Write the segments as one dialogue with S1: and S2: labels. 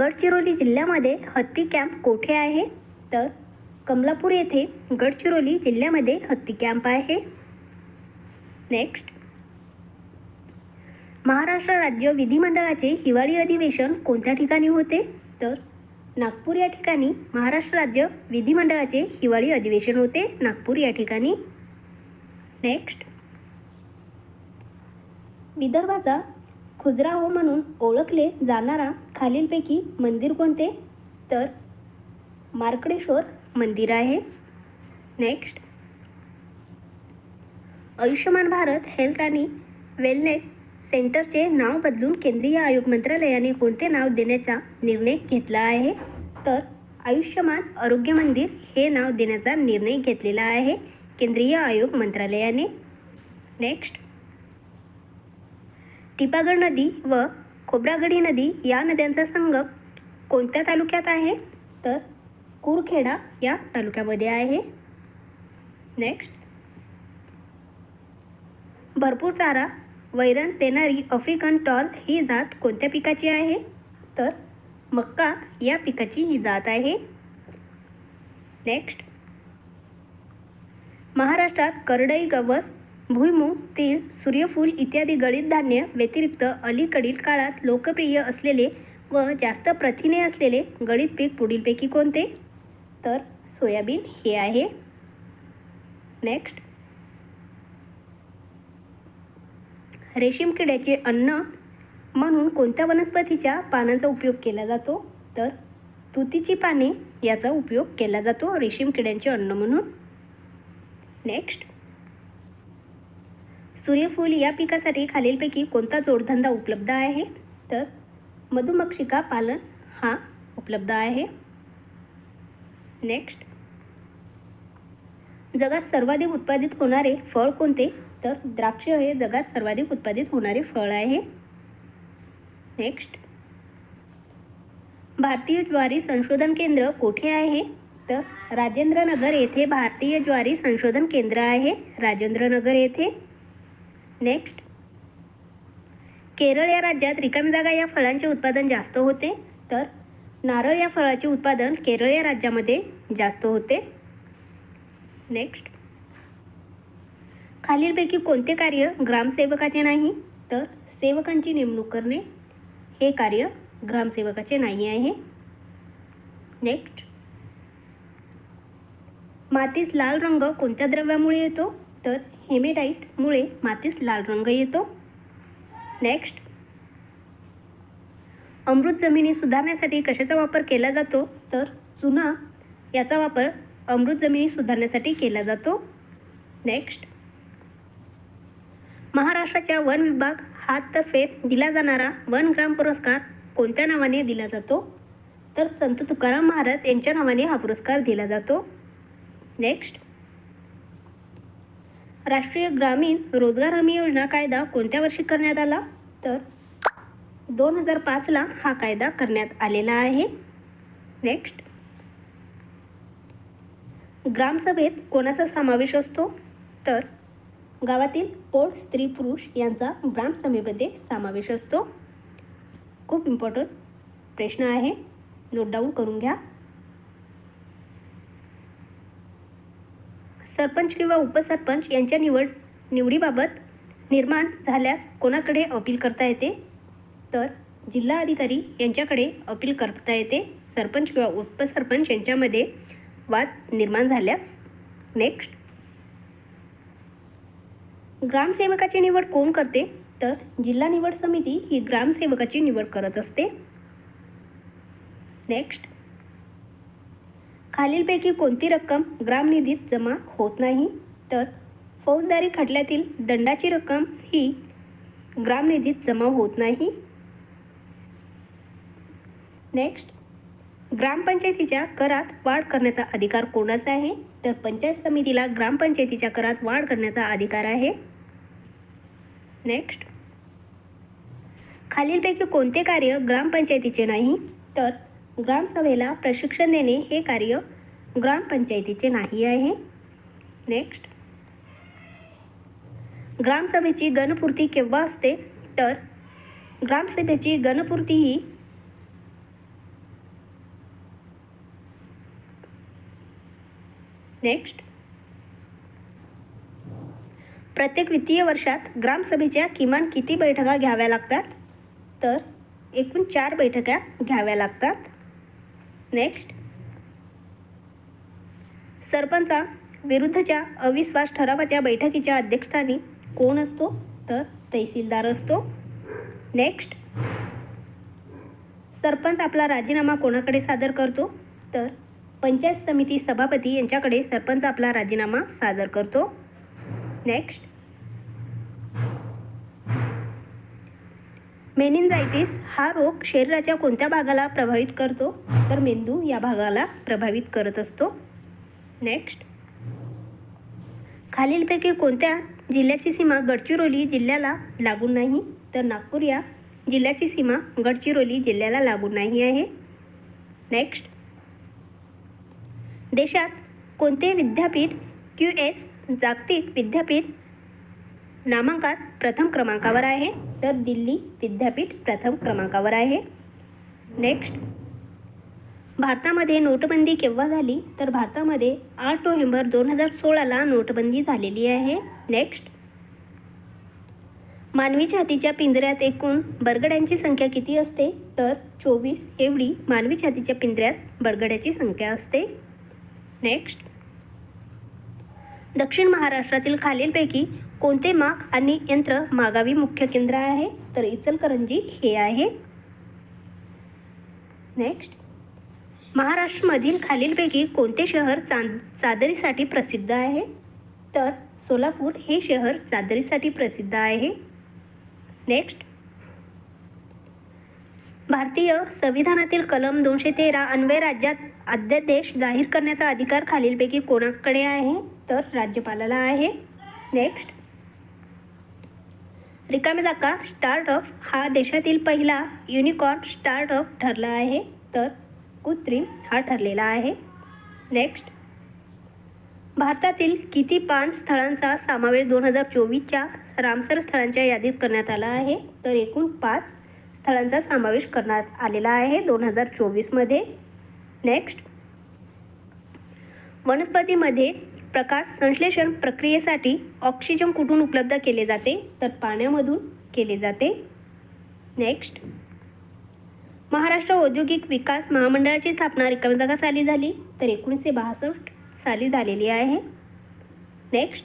S1: गडचिरोली जिल्ह्यामध्ये हत्ती कॅम्प कोठे आहे? तर कमलापूर येथे गडचिरोली जिल्ह्यामध्ये हत्ती कॅम्प आहे. नेक्स्ट. महाराष्ट्र राज्य विधिमंडळाचे हिवाळी अधिवेशन कोणत्या ठिकाणी होते? तर नागपूर या ठिकाणी महाराष्ट्र राज्य विधिमंडळाचे हिवाळी अधिवेशन होते. नागपूर या ठिकाणी. नेक्स्ट. विदर्भाचा खुजराहो म्हणून ओळखले जाणारा खालीलपैकी मंदिर कोणते? तर मार्कडेश्वर मंदिर आहे. नेक्स्ट आयुष्यमान भारत हेल्थ आणि वेलनेस सेंटरचे नाव बदलून केंद्रीय आयोग मंत्रालयाने कोणते नाव देण्याचा निर्णय घेतला आहे? तर आयुष्यमान आरोग्य मंदिर हे नाव देण्याचा निर्णय घेतलेला आहे केंद्रीय आयोग मंत्रालयाने. नेक्स्ट टिपागड नदी व खोब्रागडी नदी या नद्यांचा संगम कोणत्या तालुक्यात आहे? तर कुरखेडा या तालुक्यामध्ये आहे. नेक्स्ट भरपूर चारा वैरण देणारी आफ्रिकन टॉल ही जात कोणत्या पिकाची आहे? तर मक्का या पिकाची ही जात आहे. नेक्स्ट महाराष्ट्रात करडई गवस भुईमूग तीळ सूर्यफूल इत्यादी गळीत धान्य व्यतिरिक्त अलीकडील काळात लोकप्रिय असलेले व जास्त प्रथिने असलेले गळीत पीक पुढीलपैकी कोणते? तर सोयाबीन हे आहे. नेक्स्ट रेशीम किड्याचे अन्न म्हणून कोणत्या वनस्पतीच्या पानांचा उपयोग केला जातो? तर तुतीची पाने याचा उपयोग केला जातो रेशीम किड्यांचे अन्न म्हणून. नेक्स्ट सूर्यफूल या पिकासाठी खालीलपैकी कोणता जोडधंदा उपलब्ध आहे? तर मधुमक्षिका पालन हा उपलब्ध आहे. नेक्स्ट जगात सर्वाधिक उत्पादित होणारे फळ कोणते? तर द्राक्ष हे जगात सर्वाधिक उत्पादित होणारे फळ आहे. नेक्स्ट भारतीय ज्वारी संशोधन केंद्र कोठे आहे? तर राजेंद्रनगर येथे भारतीय ज्वारी संशोधन केंद्र आहे. राजेंद्रनगर येथे. नेक्स्ट केरळ या राज्यात रिकामी जागा या फळांचे उत्पादन जास्त होते तर नारळ या फळाचे उत्पादन केरळ या राज्यामध्ये जास्त होते. नेक्स्ट खालीलपैकी कोणते कार्य ग्रामसेवकाचे नाही तर सेवकांची नेमणूक करणे हे कार्य ग्रामसेवकाचे नाही आहे. नेक्स्ट मातीस लाल रंग कोणत्या द्रव्यामुळे येतो तर हेमेडाईटमुळे मातीस लाल रंग येतो. नेक्स्ट. अमृत जमिनी सुधारण्यासाठी कशाचा वापर केला जातो? तर चुना याचा वापर अमृत जमिनी सुधारण्यासाठी केला जातो. नेक्स्ट. महाराष्ट्राच्या वन विभाग हाततर्फे दिला जाणारा वन ग्राम पुरस्कार कोणत्या नावाने दिला जातो? तर संत तुकाराम महाराज यांच्या नावाने हा पुरस्कार दिला जातो. नेक्स्ट. राष्ट्रीय ग्रामीण रोजगार हमी योजना कायदा कोणत्या वर्षी करण्यात आला? तर दोन हजार पाचला हा कायदा करण्यात आलेला आहे. नेक्स्ट ग्रामसभेत कोणाचा समावेश असतो? तर गावातील पोळ स्त्री पुरुष यांचा ग्रामसभेमध्ये समावेश असतो. खूप इम्पॉर्टंट प्रश्न आहे. नोट डाऊन करून घ्या. सरपंच किंवा उपसरपंच यांच्या निवड निवडीबाबत निर्माण झाल्यास कोणाकडे अपील करता येते? तर जिल्हा अधिकारी यांच्याकडे अपील करता येते. सरपंच किंवा उपसरपंच यांच्यामध्ये वाद निर्माण झाल्यास. नेक्स्ट. ग्रामसेवकाची निवड कोण करते? तर जिल्हा निवड समिती ही ग्रामसेवकाची निवड करत असते. नेक्स्ट. खालीलपैकी कोणती रक्कम ग्रामनिधीत जमा होत नाही? तर फौजदारी खटल्यातील दंडाची रक्कम ही ग्रामनिधीत जमा होत नाही. नेक्स्ट ग्रामपंचायतीच्या करात वाढ करण्याचा अधिकार कोणाचा आहे? तर पंचायत समितीला ग्रामपंचायतीच्या करात वाढ करण्याचा अधिकार आहे. नेक्स्ट खालीलपैकी कोणते कार्य ग्रामपंचायतीचे नाही? तर ग्रामसभेला प्रशिक्षण देणे हे कार्य ग्रामपंचायतीचे नाही आहे. नेक्स्ट ग्रामसभेची गणपूर्ती केव्हा असते? तर ग्रामसभेची गणपूर्ती ही नेक्स्ट प्रत्येक वित्तीय वर्षात ग्रामसभेच्या किमान किती बैठका घ्याव्या लागतात? तर एकूण चार बैठका घ्याव्या लागतात. नेक्स्ट सरपंचा विरुद्धच्या अविश्वास ठरावाच्या बैठकीच्या अध्यक्षस्थानी कोण असतो? तर तहसीलदार असतो. नेक्स्ट सरपंच आपला राजीनामा कोणाकडे सादर करतो? तर पंचायत समिती सभापती यांच्याकडे सरपंच आपला राजीनामा सादर करतो. नेक्स्ट मेनिनजायटिस हा रोग शरीराच्या कोणत्या भागाला प्रभावित करतो? तर मेंदू या भागाला प्रभावित करत असतो. नेक्स्ट खालीलपैकी कोणत्या जिल्ह्याची सीमा गडचिरोली जिल्ह्याला लागून नाही? तर नागपूर या जिल्ह्याची सीमा गडचिरोली जिल्ह्याला लागून नाही आहे. नेक्स्ट देशात कोणते विद्यापीठ क्यू एस जागतिक विद्यापीठ नामांकात प्रथम क्रमांकावर आहे. तर दिल्ली विद्यापीठ प्रथम क्रमांकावर आहे. नेक्स्ट भारतामध्ये नोटबंदी केव्हा झाली? तर भारतामध्ये आठ नोव्हेंबर दोन हजार सोळाला नोटबंदी झालेली आहे. नेक्स्ट मानवी छातीच्या पिंजऱ्यात एकूण बरगड्यांची संख्या किती असते? तर चोवीस एवढी मानवी छातीच्या पिंजऱ्यात बरगड्याची संख्या असते. नेक्स्ट दक्षिण महाराष्ट्रातील खालीलपैकी कोणते माग आणि यंत्र मागावी मुख्य केंद्र आहे? तर इचलकरंजी हे आहे. नेक्स्ट महाराष्ट्रमधील खालीलपैकी कोणते शहर चांद चादरीसाठी प्रसिद्ध आहे? तर सोलापूर हे शहर चादरीसाठी प्रसिद्ध आहे. नेक्स्ट भारतीय संविधानातील कलम दोनशे तेरा अन्वय राज्यात अध्यादेश जाहीर करण्याचा अधिकार खालीलपैकी कोणाकडे आहे? तर राज्यपालाला आहे. नेक्स्ट रिकामे जागा स्टार्टअप हा देशातील पहिला युनिकॉर्न स्टार्टअप ठरला आहे. तर कृत्रिम हा ठरलेला आहे. नेक्स्ट भारतातील किती पाच स्थळांचा समावेश दोन हजार चोवीसच्या रामसर स्थळांच्या यादीत करण्यात आला आहे? तर एकूण पाच स्थळांचा समावेश करण्यात आलेला आहे दोन हजार चोवीसमध्ये. नेक्स्ट वनस्पतीमध्ये प्रकाश संश्लेषण प्रक्रियेसाठी ऑक्सिजन कुठून उपलब्ध केले जाते? तर पाण्यामधून केले जाते. नेक्स्ट महाराष्ट्र औद्योगिक विकास महामंडळाची स्थापना रिकामी जागा साली झाली. तर एकोणीसशे बासष्ट साली झालेली आहे. नेक्स्ट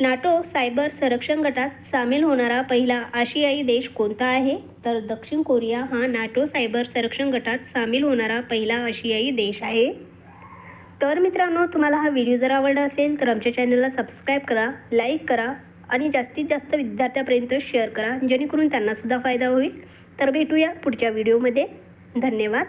S1: नाटो सायबर संरक्षण गटात सामील होणारा पहिला आशियाई देश कोणता आहे? तर दक्षिण कोरिया हा नाटो सायबर संरक्षण गटात सामील होणारा पहिला आशियाई देश आहे. तर मित्रांनो तुम्हाला हा व्हिडिओ जर आवडला असेल तर आमच्या चॅनलला सबस्क्राईब करा लाईक करा आणि जास्तीत जास्त विद्यार्थ्यापर्यंत शेअर करा जेणेकरून त्यांनासुद्धा फायदा होईल. तर भेटूया पुढच्या व्हिडिओमध्ये. धन्यवाद.